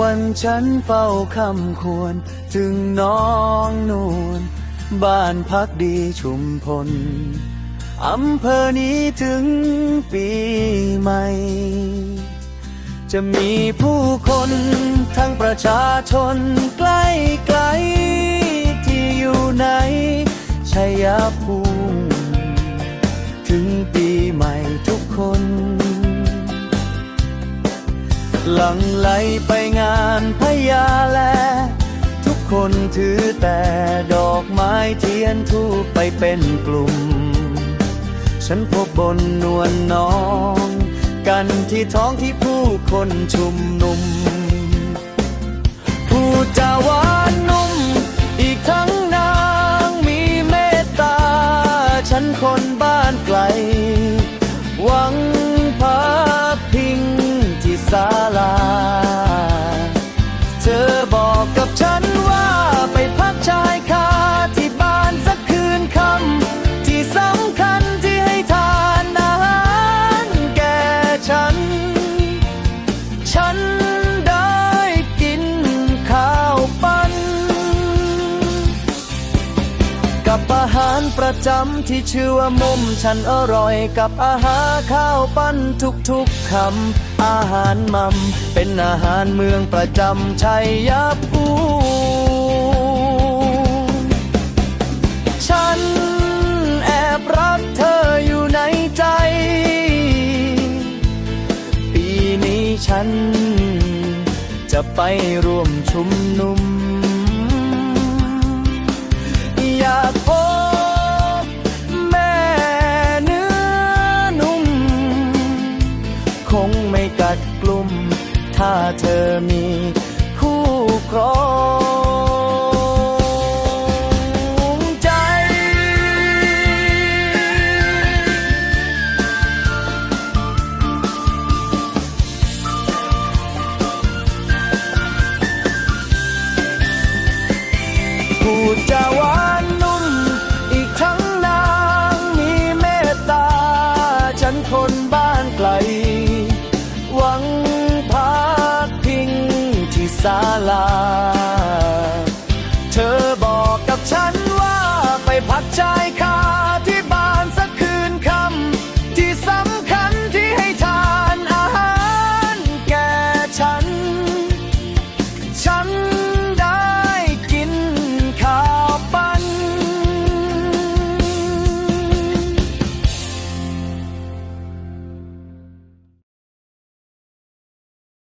วันฉันเฝ้าคำควร ถึงน้องนวลบ้านพักดีชุมพล อำเภอนี้ถึงปีใหม่ จะมีผู้คนทั้งประชาชนใกล้ไกล ที่อยู่ในชัยภูมิถึงปี หลังไหลไปงานพญาแล ทุกคนถือแต่ดอกไม้เทียนทูปไปเป็นกลุ่ม ฉันพบบนนวลน้อง กันที่ท้องที่ผู้คนชุมนุม ผู้จาหวานนุ่ม อีกทั้งนางมีเมตตา ฉันคนบ้านไกล อาหารประจำที่ชื่อว่ามุมฉันอร่อยกับอาหารข้าวปั้นทุกๆคำอาหารมัมเป็นอาหารเมืองประจำชัยภูฉันแอบรักเธออยู่ในใจ ปีนี้ฉันจะไปร่วมชุมนุมาอกแม่เนื้อนุ่ม คงไม่กัดกลุ่ม ถ้าเธอมีคู่ครองใจ พูดจะว่า คน